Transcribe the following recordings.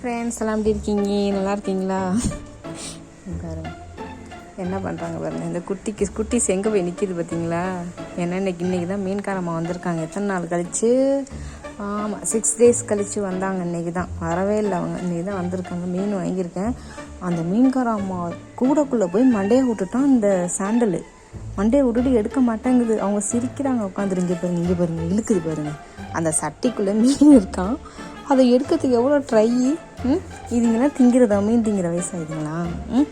Friends எல்லாம் எப்படி இருக்கீங்க? நல்லா இருக்கீங்களா? பாருங்க என்ன பண்ணுறாங்க பாருங்க. இந்த குட்டிக்கு குட்டிஸ் எங்கே போய் நிற்கிது பார்த்தீங்களா ஏன்னா இன்னைக்கு இன்றைக்கி தான் மீன்காரம்மா வந்திருக்காங்க. எத்தனை நாள் கழித்து ஆமாம் சிக்ஸ் டேஸ் கழித்து வந்தாங்க இன்றைக்கி தான். வரவே இல்லை அவங்க. இன்றைக்கி தான் வந்திருக்காங்க. மீன் வாங்கியிருக்கேன். அந்த மீன்காரம்மா கூடக்குள்ளே போய் மண்டையை விட்டுட்டான். இந்த சாண்டலு மண்டையை விட்டுட்டு எடுக்க மாட்டேங்குது. அவங்க சிரிக்கிறாங்க. உட்காந்துரு இங்கே பாருங்க இங்கே பாருங்க. இழுக்குது பாருங்க. அந்த சட்டிக்குள்ளே மீன் இருக்கான். அதை எடுக்கிறதுக்கு எவ்வளோ ட்ரை ம்? இதுங்கெல்லாம் திங்கிறதா? மீன் திங்கிற வயசாகுதுங்களா ம்?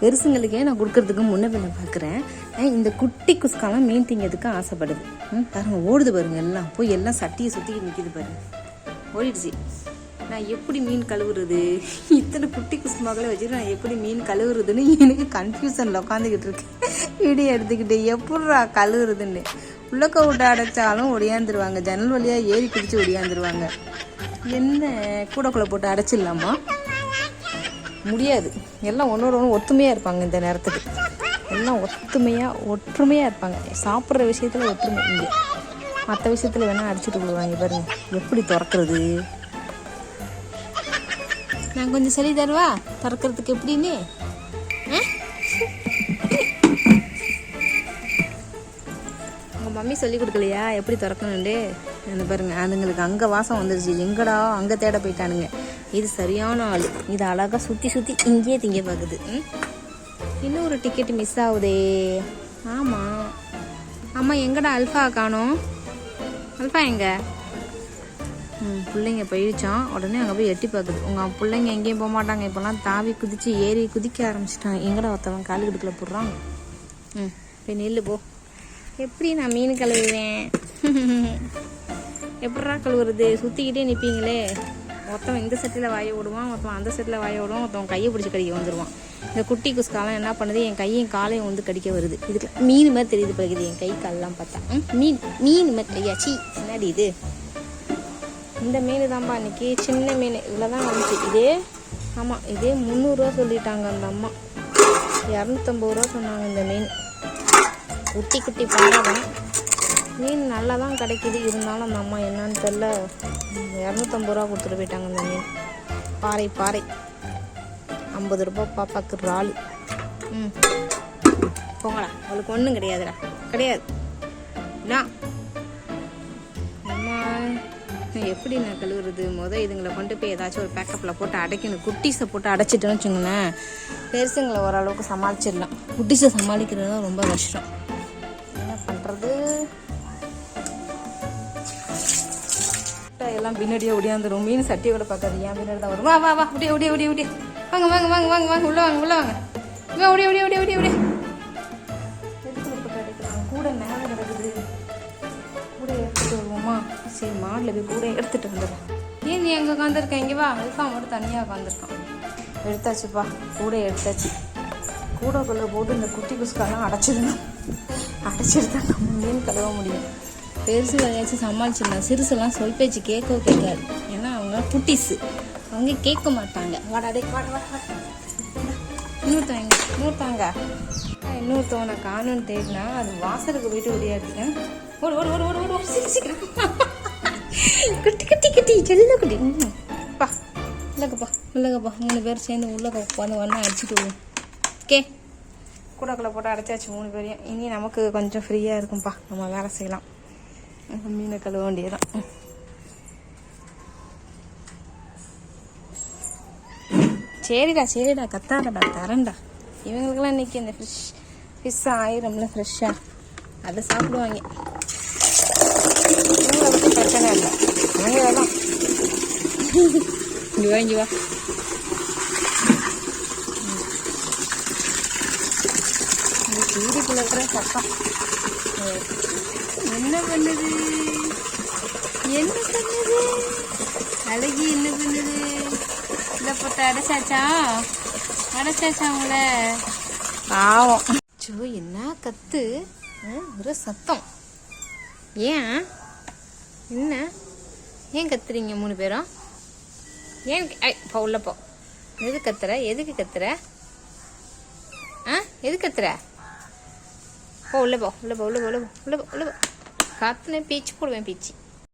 பெருசுங்களுக்கே நான் கொடுக்கறதுக்கு முன்ன பின்ன பார்க்குறேன்? இந்த குட்டி குஸ்காலாம் மீன் திங்கிறதுக்கு ஆசைப்படுது. ம்? பாருங்க ஓடுது பாருங்க எல்லாம். போய் எல்லாம் சட்டியை சுற்றி நிற்கிது பாருங்க. ஓடிடுச்சு. நான் எப்படி மீன் கழுவுறது? இத்தனை குட்டி குஸ்மாக்களை வச்சுட்டு நான் எப்படி மீன் கழுவுறதுன்னு எனக்கு கன்ஃபியூஷனில் உட்காந்துக்கிட்டு இருக்கேன். வீடியோ எடுத்துக்கிட்டு எப்பட்றா கழுவுறதுன்னு. உள்ளக்க விட்டு அடைச்சாலும் ஒடியாந்துருவாங்க. ஜன்னல் வழியாக ஏறி குடிச்சு ஒடியாந்துருவாங்க. என்ன? கூடக்குள்ளே போட்டு அடைச்சிடலாமா? முடியாது. எல்லாம் ஒன்றோட ஒன்று ஒத்துமையாக இருப்பாங்க இந்த நேரத்துக்கு. எல்லாம் ஒத்துமையாக ஒற்றுமையாக இருப்பாங்க. சாப்பிட்ற விஷயத்தில் ஒற்றுமை இங்கே. மற்ற விஷயத்தில் வேணால் அடிச்சுட்டு விடுவாங்க பாருங்க. எப்படி திறக்கிறது? நான் கொஞ்சம் சொல்லி தருவா? திறக்கிறதுக்கு எப்படின்னு? மம்மி சொல்லி கொடுக்கலையா? எப்படி திறக்கணுண்டு என்ன பாருங்க அதுங்களுக்கு அங்கே வாசம் வந்துருச்சு. எங்கடா? அங்கே தேட போயிட்டானுங்க. இது சரியான ஆள். இது அழகாக சுற்றி சுற்றி இங்கேயே திங்க பார்க்குது ம்? இன்னும் ஒரு டிக்கெட் மிஸ் ஆகுதே. ஆமாம் ஆமாம் எங்கடா அல்ஃபா காணும்? அல்ஃபா எங்க? ம் பிள்ளைங்க போயிடுச்சான் உடனே அங்கே போய் எட்டி பார்க்குது உங்கள் பிள்ளைங்க எங்கேயும் போக மாட்டாங்க. இப்போல்லாம் தாவி குதித்து ஏறி குதிக்க ஆரம்பிச்சிட்டாங்க. எங்கடா ஒருத்தவன் காலு கடுக்கில் போடுறான்? ம் போய் நெல் போ. எப்படி நான் மீன் கழுவுவேன்? எப்படா கழுவுறது? சுற்றிக்கிட்டே நிற்பீங்களே ஒருத்தவன் இந்த செட்டில் வாய விடுவான் ஒருத்தவன் அந்த செட்டில் வாய விடுவான் ஒருத்தவன் கையை பிடிச்சி கடிக்க வந்துடுவான் இந்த குட்டி குஸ்காலாம் என்ன பண்ணுது? என் கையும் காலையும் வந்து கடிக்க வருது. இதுக்கு மீன் மாதிரி தெரியுது பிறகுது என் கை கால்லாம் பார்த்தா. மீன் மீன் மாதிரி ஐயா சீ என்னடி இது? இந்த மீன் தான்ப்பா இன்னைக்கு சின்ன மீன். இதில் தான் வந்துச்சு. இதே ஆமாம் இதே முந்நூறுரூவா சொல்லிட்டாங்க அந்த அம்மா. இரநூத்தம்பது ரூபா சொன்னாங்க இந்த மீன். குட்டி குட்டி பாறை தான் மீன் நல்லா தான் கிடைக்குது. இருந்தாலும் அந்த அம்மா என்னன்னு தெரில இரநூத்தம்பது ரூபா கொடுத்துட்டு போயிட்டாங்க அந்த மீன். பாறை பாறை. ஐம்பது ரூபா பாப்பாக்கு இறால் ம். போங்கடா. அவளுக்கு ஒன்றும் கிடையாதுடா. கிடையாது. நான் அம்மா எப்படி நான் கழுவுறது? முத இதுங்களை கொண்டு போய் ஏதாச்சும் ஒரு பேக்கப்பில் போட்டு அடைக்கணும். குட்டீஸை போட்டு அடைச்சிட்டோன்னு வச்சுங்களேன் பெருசுங்களை ஓரளவுக்கு சமாளிச்சிடலாம். குட்டீஸை சமாளிக்கிறது தான் ரொம்ப கஷ்டம். பண்ணுறது எல்லாம் பின்னாடியே ஒடியாந்துரும். மீன் சட்டியை கூட பார்க்காது. ஏன் பின்னாடி தான் வரும். வா வா வா. அப்படியே ஒடியே ஒடியே ஒடியே. வாங்க வாங்க வாங்க வாங்க வாங்க. உள்ள வாங்க உள்ள வாங்க. வா ஒடியே ஒடியே ஒடியே ஒடியே ஒடியே. கூட மேலே கிடக்குது. கூட எடுத்துட்டு வருவோமா? சரி மாடில் போய் கூட எடுத்துகிட்டு வந்துடுறேன் ஏன் நீ எங்கே உட்காந்துருக்கேன் இங்கே வா. அல்ஃபா மட்டும் தனியாக உட்காந்துருக்கான் எடுத்தாச்சுப்பா கூட எடுத்தாச்சு. கூடக்குள்ளே போட்டு இந்த குட்டி குஸ்காலாம் அடைச்சிடணும். அடைச்சிட்டு தான் நம்ம மீன் கழுவ முடியும் பெருசு வகையாச்சும் சமாளிச்சிடலாம் சிறுசெல்லாம் சொல் பேச்சு கேட்கவோ கேட்காது. ஏன்னா அவங்க குட்டிஸு. அவங்க கேட்க மாட்டாங்க. வாடா டே வாடா வாடா வாடா. இன்னொருத்தவங்க. இன்னொருத்தவங்க. இன்னொருத்தவனை காணும்னு தேடினா அது வாசலுக்கு போயிட்டு ஓடியாடுது ஓடு ஓடு ஓடு ஓடு ஓடு ஓடு சீக்கிரம் குட்டி குட்டி குட்டி செல்ல குட்டி. பா உள்ளக்கப்பா உள்ளக்கப்பா மூணு பேர் சேர்ந்து உள்ளக்க உட்காந்து ஒன்றா அடிச்சுட்டு விடுவோம் ஓகே? கூடக்குள்ள போட்டு அடைச்சாச்சு மூணு பேரையும். இனி நமக்கு கொஞ்சம் ஃப்ரீயாக இருக்கும்ப்பா நம்ம வேலை செய்யலாம். மீனை கழுவ வேண்டியதான் சரிடா சரிடா. கத்தாதடா தரேன்டா. இவங்களுக்கெல்லாம் இன்றைக்கி இந்த ஃபிஷ் ஃபிஷ் ஆயிரம்ல ஃப்ரெஷ்ஷாக அதை சாப்பிடுவாங்க. இவங்களை பற்றி பிரச்சனை இல்லை. அவங்க தான் இங்கே வா வா. இந்த கீரிக்குள்ள இருக்கிற சத்தம். என்ன பண்ணுது? என்ன பண்ணுது? அழகி என்ன பண்ணுது? இல்லை போட்டு அடைச்சாச்சா? அடைச்சாச்சா உங்கள பாவம். சோ என்ன கத்து? ஒரு சத்தம். ஏன்? என்ன? ஏன் கத்துறீங்க மூணு பேரும்? ஏன்? ஐ போ உள்ள போ. எது கத்துற? எதுக்கு கத்துற? ஆ எது கத்துற? போ உள்ள போ உள்ள போ உள்ள போ உள்ள போ உள்ள போ உள்ள போ காத்துனே பீச்சு போடுவேன் பீச்சு